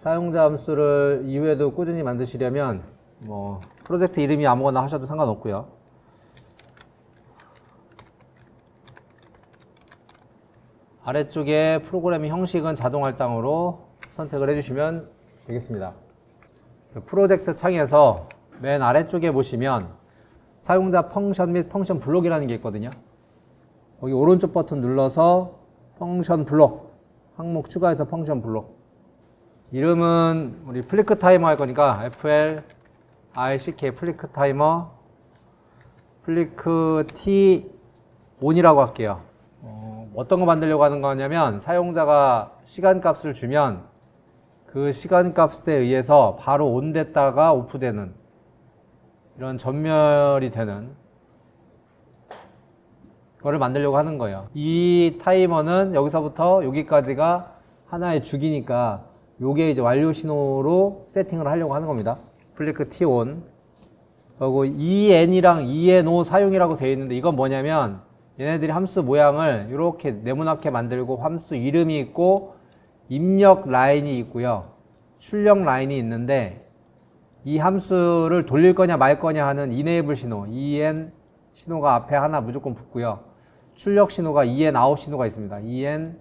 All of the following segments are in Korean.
사용자 함수를 이후에도 꾸준히 만드시려면 뭐 프로젝트 이름이 아무거나 하셔도 상관없고요. 아래쪽에 프로그램의 형식은 자동 할당으로 선택을 해주시면 되겠습니다. 프로젝트 창에서 맨 아래쪽에 보시면 사용자 펑션 및 펑션 블록이라는 게 있거든요. 거기 오른쪽 버튼 눌러서 펑션 블록 항목 추가해서 펑션 블록 이름은 우리 플리크 타이머 할 거니까 FL ICK 플리크 타이머 플리크 T 온이라고 할게요. 어, 어떤 거 만들려고 하는 거냐면 사용자가 시간 값을 주면 그 시간 값에 의해서 바로 온 됐다가 오프 되는 이런 전멸이 되는 거를 만들려고 하는 거예요. 이 타이머는 여기서부터 여기까지가 하나의 주기니까 요게 이제 완료 신호로 세팅을 하려고 하는 겁니다. 플리크 T-ON. 그리고 EN이랑 ENO 사용이라고 되어 있는데 이건 뭐냐면 얘네들이 함수 모양을 이렇게 네모나게 만들고 함수 이름이 있고 입력 라인이 있고요. 출력 라인이 있는데 이 함수를 돌릴 거냐 말 거냐 하는 enable 신호, en 신호가 앞에 하나 무조건 붙고요. 출력 신호가 en out 신호가 있습니다. en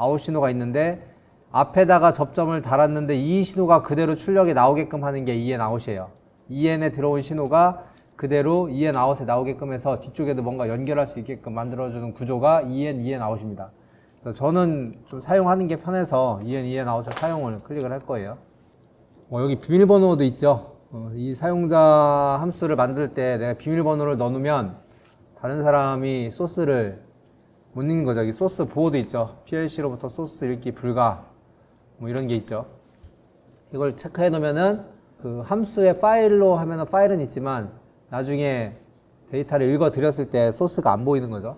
out 신호가 있는데 앞에다가 접점을 달았는데 이 신호가 그대로 출력이 나오게끔 하는 게 en out이에요. en에 들어온 신호가 그대로 en out에 나오게끔 해서 뒤쪽에도 뭔가 연결할 수 있게끔 만들어주는 구조가 en, en. 그래서 저는 좀 사용하는 게 편해서 en, en out을 사용을 클릭을 할 거예요. 어, 여기 비밀번호도 있죠. 어, 이 사용자 함수를 만들 때 내가 비밀번호를 넣어놓으면 다른 사람이 소스를 못 읽는 거죠. 여기 소스 보호도 있죠. PLC로부터 소스 읽기 불가 뭐 이런 게 있죠. 이걸 체크해 놓으면은 그 함수의 파일로 하면은 파일은 있지만 나중에 데이터를 읽어 드렸을 때 소스가 안 보이는 거죠.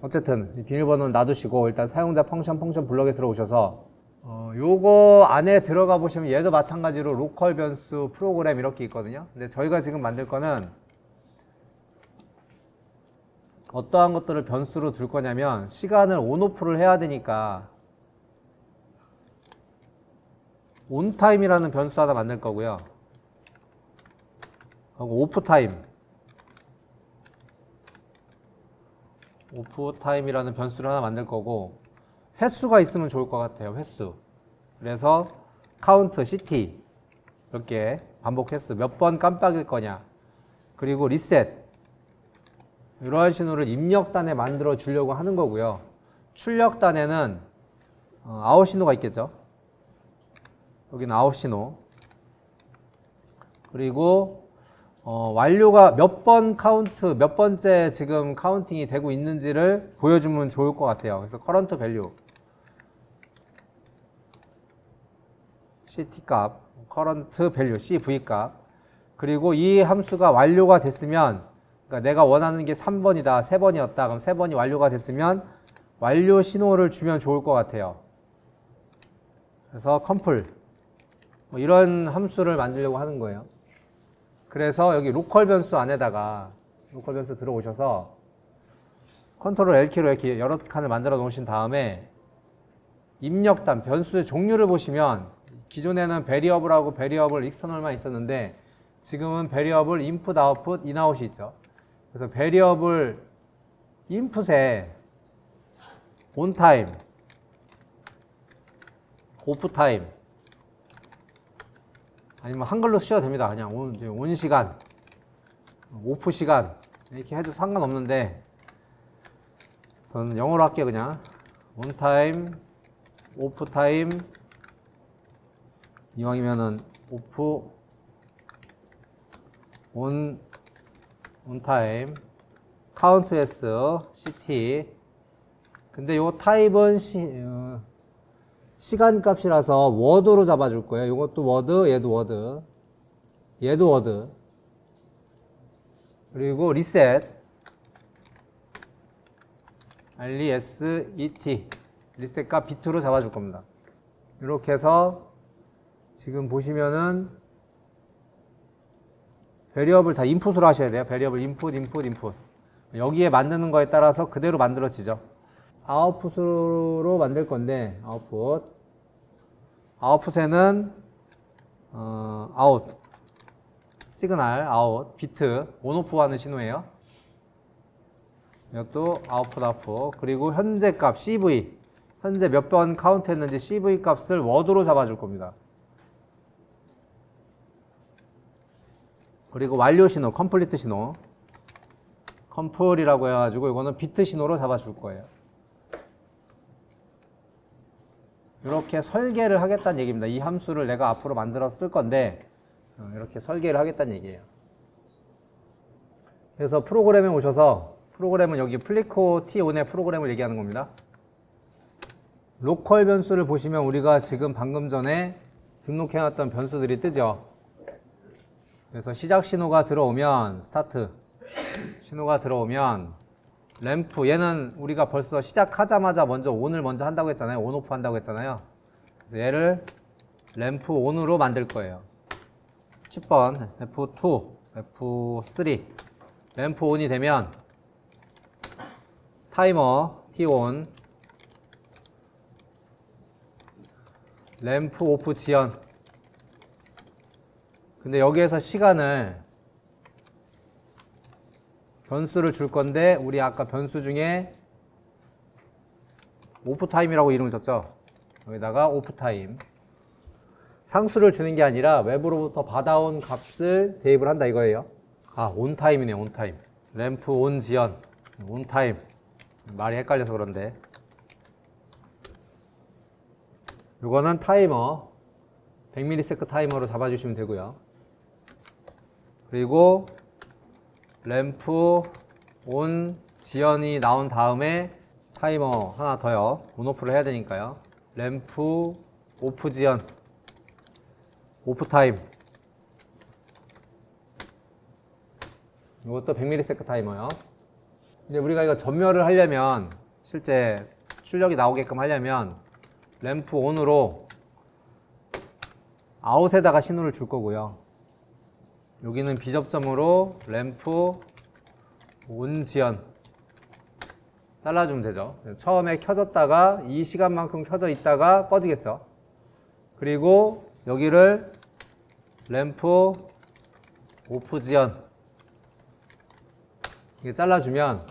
어쨌든 이 비밀번호는 놔두시고 일단 사용자 펑션 펑션 블럭에 들어오셔서 어, 요거 안에 들어가 보시면 얘도 마찬가지로 로컬 변수 프로그램 이렇게 있거든요. 근데 저희가 지금 만들 거는 어떠한 것들을 변수로 둘 거냐면 시간을 온오프를 해야 되니까 온타임이라는 변수 하나 만들 거고요. 하고 오프타임 오프타임이라는 변수를 하나 만들 거고 횟수가 있으면 좋을 것 같아요. 횟수. 그래서 카운트, CT 이렇게 반복 횟수 몇 번 깜빡일 거냐. 그리고 리셋. 이러한 신호를 입력단에 만들어 주려고 하는 거고요. 출력단에는 어, 아웃 신호가 있겠죠. 여기는 아웃 신호. 그리고 어, 완료가 몇 번 카운트, 몇 번째 지금 카운팅이 되고 있는지를 보여주면 좋을 것 같아요. 그래서 커런트 밸류. CT 값, 커런트 밸류, CV 값. 그리고 이 함수가 완료가 됐으면, 그러니까 내가 원하는 게 3번이다, 3번이었다. 그럼 3번이 완료가 됐으면 완료 신호를 주면 좋을 것 같아요. 그래서 컴플. 뭐 이런 함수를 만들려고 하는 거예요. 그래서 여기 로컬 변수 안에다가 로컬 변수 들어오셔서 컨트롤 L키로 이렇게 여러 칸을 만들어 놓으신 다음에 입력단 변수의 종류를 보시면 기존에는 베리어블하고 베리어블 익스터널만 있었는데 지금은 베리어블 인풋 아웃풋 인아웃이 있죠. 그래서 베리어블 인풋에 온타임 오프타임 아니면 한글로 쓰셔도 됩니다. 그냥 온, 온 시간, 오프 시간 이렇게 해도 상관없는데 저는 영어로 할게요. 그냥 온 타임, 오프 타임 이왕이면은 오프 온, 온 타임 카운트 S CT 근데 요 타입은 시, 어, 시간 값이라서 워드로 잡아줄 거예요. 이것도 워드, 얘도 워드, 얘도 워드. 그리고 리셋, RESET, 리셋 값 비트로 잡아줄 겁니다. 이렇게 해서 지금 보시면은 베리어블 다 인풋으로 하셔야 돼요. 베리어블 인풋, 인풋, 인풋. 여기에 만드는 거에 따라서 그대로 만들어지죠. 아웃풋으로 만들 건데 아웃풋 아웃풋에는 어, 아웃 시그널 아웃 비트 온오프 하는 신호예요. 이것도 아웃풋 아웃풋 그리고 현재 값 CV 현재 몇 번 카운트 했는지 CV 값을 워드로 잡아줄 겁니다. 그리고 완료 신호 컴플리트 신호 컴플이라고 해가지고 이거는 비트 신호로 잡아줄 거예요. 이렇게 설계를 하겠다는 얘기입니다. 이 함수를 내가 앞으로 만들어 쓸 건데 어, 이렇게 설계를 하겠다는 얘기예요. 그래서 프로그램에 오셔서 프로그램은 여기 플리코 T1의 프로그램을 얘기하는 겁니다. 로컬 변수를 보시면 우리가 지금 방금 전에 등록해놨던 변수들이 뜨죠. 그래서 시작 신호가 들어오면 스타트 신호가 들어오면 램프 얘는 우리가 벌써 시작하자마자 먼저 온을 먼저 한다고 했잖아요. 온 오프 한다고 했잖아요. 얘를 램프 온으로 만들 거예요. 10번 F2, F3 램프 온이 되면 타이머 T1 램프 오프 지연 근데 여기에서 시간을 변수를 줄 건데 우리 아까 변수 중에 오프 타임이라고 이름을 줬죠. 여기다가 오프 타임. 상수를 주는 게 아니라 외부로부터 받아온 값을 대입을 한다 이거예요. 아, 온 타임이네, 온 타임. 램프 온 지연, 온 타임. 말이 헷갈려서 그런데. 이거는 타이머 100ms 타이머로 잡아주시면 되고요. 그리고 램프 온 지연이 나온 다음에 타이머 하나 더요. 온오프를 해야 되니까요. 램프 오프 지연 오프 타임 이것도 100ms 타이머요. 이제 우리가 이거 전멸을 하려면 실제 출력이 나오게끔 하려면 램프 온으로 아웃에다가 신호를 줄 거고요. 여기는 비접점으로 램프 온 지연 잘라주면 되죠. 처음에 켜졌다가 이 시간만큼 켜져 있다가 꺼지겠죠. 그리고 여기를 램프 오프 지연 이게 잘라주면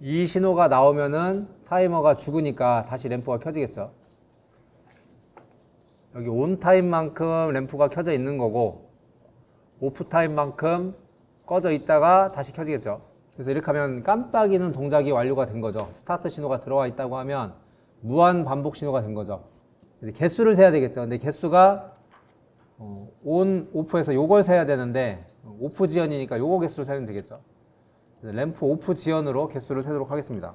이 신호가 나오면은 타이머가 죽으니까 다시 램프가 켜지겠죠. 여기 온 타임만큼 램프가 켜져 있는 거고 오프 타임만큼 꺼져 있다가 다시 켜지겠죠. 그래서 이렇게 하면 깜빡이는 동작이 완료가 된 거죠. 스타트 신호가 들어와 있다고 하면 무한 반복 신호가 된 거죠. 개수를 세야 되겠죠. 근데 개수가 어, 온, 오프에서 요걸 세야 되는데 오프 지연이니까 요거 개수를 세면 되겠죠. 램프 오프 지연으로 개수를 세도록 하겠습니다.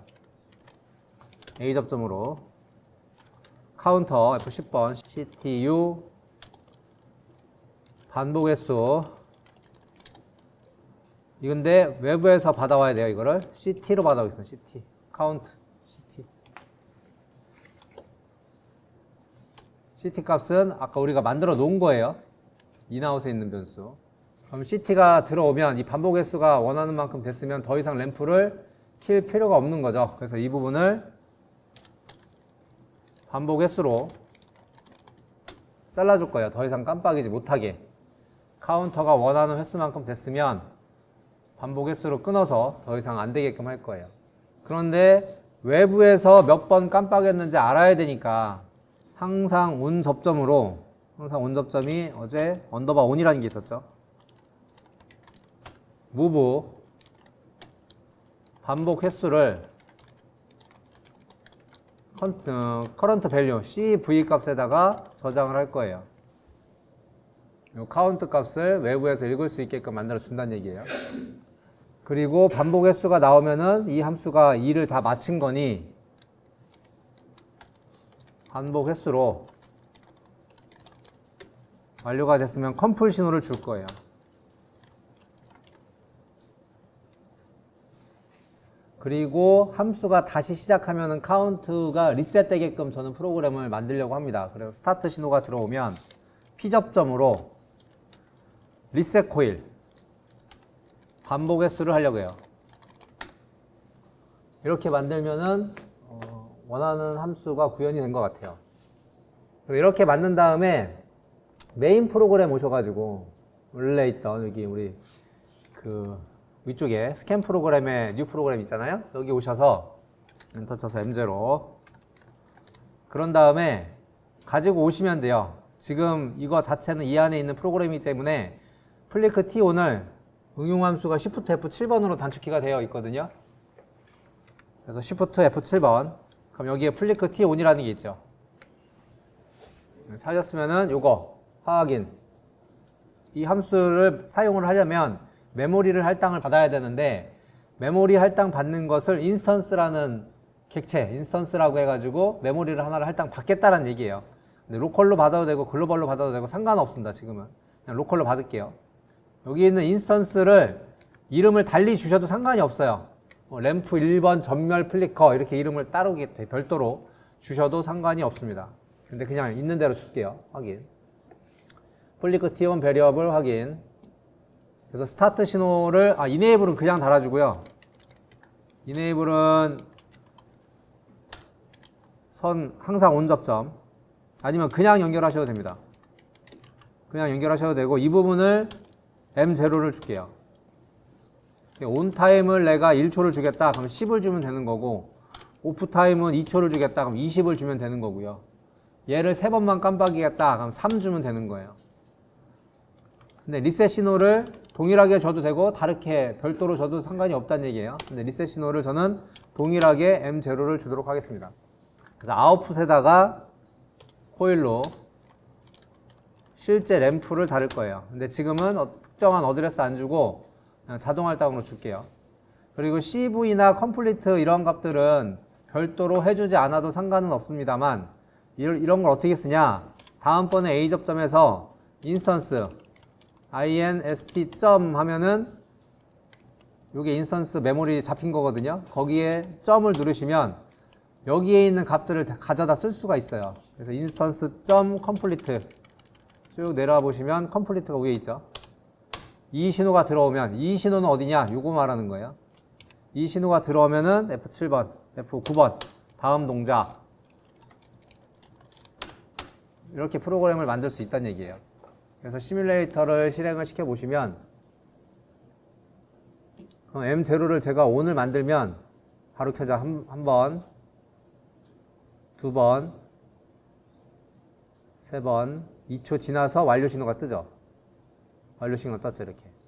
A 접점으로 카운터 F10번 CTU 반복 횟수. 이건데 외부에서 받아와야 돼요 이거를. CT로 받아오겠습니다 CT 카운트 CT CT 값은 아까 우리가 만들어 놓은 거예요. 인아웃에 있는 변수. 그럼 CT가 들어오면 이 반복 횟수가 원하는 만큼 됐으면 더 이상 램프를 킬 필요가 없는 거죠. 그래서 이 부분을 반복 횟수로 잘라줄 거예요. 더 이상 깜빡이지 못하게. 카운터가 원하는 횟수만큼 됐으면 반복 횟수로 끊어서 더 이상 안 되게끔 할 거예요. 그런데 외부에서 몇 번 깜빡했는지 알아야 되니까 항상 온 접점으로 항상 온 접점이 어제 언더바 온이라는 게 있었죠. 무브 반복 횟수를 커런트 밸류 CV 값에다가 저장을 할 거예요. 요 카운트 값을 외부에서 읽을 수 있게끔 만들어 준다는 얘기예요. 그리고 반복 횟수가 나오면은 이 함수가 2를 다 마친 거니 반복 횟수로 완료가 됐으면 컴플 신호를 줄 거예요. 그리고 함수가 다시 시작하면은 카운트가 리셋되게끔 저는 프로그램을 만들려고 합니다. 그래서 스타트 신호가 들어오면 P접점으로 리셋 코일 반복 횟수를 하려고 해요. 이렇게 만들면은 어, 원하는 함수가 구현이 된 것 같아요. 이렇게 만든 다음에 메인 프로그램 오셔가지고 원래 있던 여기 우리 그 위쪽에 스캔 프로그램에 뉴 프로그램 있잖아요. 여기 오셔서 엔터 쳐서 M0 그런 다음에 가지고 오시면 돼요. 지금 이거 자체는 이 안에 있는 프로그램이기 때문에 플리크 T1을 응용 함수가 Shift F7번으로 단축키가 되어 있거든요. 그래서 Shift F7번. 그럼 여기에 플리크 T1이라는 게 있죠. 찾았으면은 요거 확인. 이 함수를 사용을 하려면 메모리를 할당을 받아야 되는데 메모리 할당 받는 것을 인스턴스라는 객체, 인스턴스라고 해가지고 메모리를 하나를 할당 받겠다라는 얘기예요. 근데 로컬로 받아도 되고 글로벌로 받아도 되고 상관없습니다. 지금은 그냥 로컬로 받을게요. 여기 있는 인스턴스를 이름을 달리 주셔도 상관이 없어요. 뭐 램프 1번 전멸 플리커 이렇게 이름을 따로 별도로 주셔도 상관이 없습니다. 근데 그냥 있는 대로 줄게요. 확인. 플리크 T1 베리어블 확인. 그래서 스타트 신호를 아 이네이블은 그냥 달아주고요. 이네이블은 선 항상 온 접점 아니면 그냥 연결하셔도 됩니다. 그냥 연결하셔도 되고 이 부분을 M0를 줄게요. 온 타임을 내가 1초를 주겠다 그럼 10을 주면 되는 거고 오프 타임은 2초를 주겠다 그럼 20을 주면 되는 거고요. 얘를 세 번만 깜빡이겠다 그럼 3 주면 되는 거예요. 근데 리셋 신호를 동일하게 줘도 되고 다르게 별도로 줘도 상관이 없다는 얘기예요. 근데 리셋 신호를 저는 동일하게 M0를 주도록 하겠습니다. 그래서 아웃풋에다가 코일로 실제 램프를 다룰 거예요. 근데 지금은 어- 특정한 어드레스 안 주고 자동 할당으로 줄게요. 그리고 CV나 컴플리트 이런 값들은 별도로 해주지 않아도 상관은 없습니다만 이런 걸 어떻게 쓰냐 다음번에 A 접점에서 인스턴스 inst 점 하면은 요게 인스턴스 메모리 잡힌 거거든요. 거기에 점을 누르시면 여기에 있는 값들을 다 가져다 쓸 수가 있어요. 그래서 인스턴스 점 컴플리트 쭉 내려와 보시면 컴플리트가 위에 있죠. 이 신호가 들어오면 이 신호는 어디냐? 요거 말하는 거예요. 이 신호가 들어오면은 F7번, F9번 다음 동작 이렇게 프로그램을 만들 수 있다는 얘기예요. 그래서 시뮬레이터를 실행을 시켜 보시면 M0를 제가 오늘 만들면 바로 켜자 한, 한 번, 두 번, 세 번, 2초 지나서 완료 신호가 뜨죠. 완료 신호가 떴죠, 이렇게.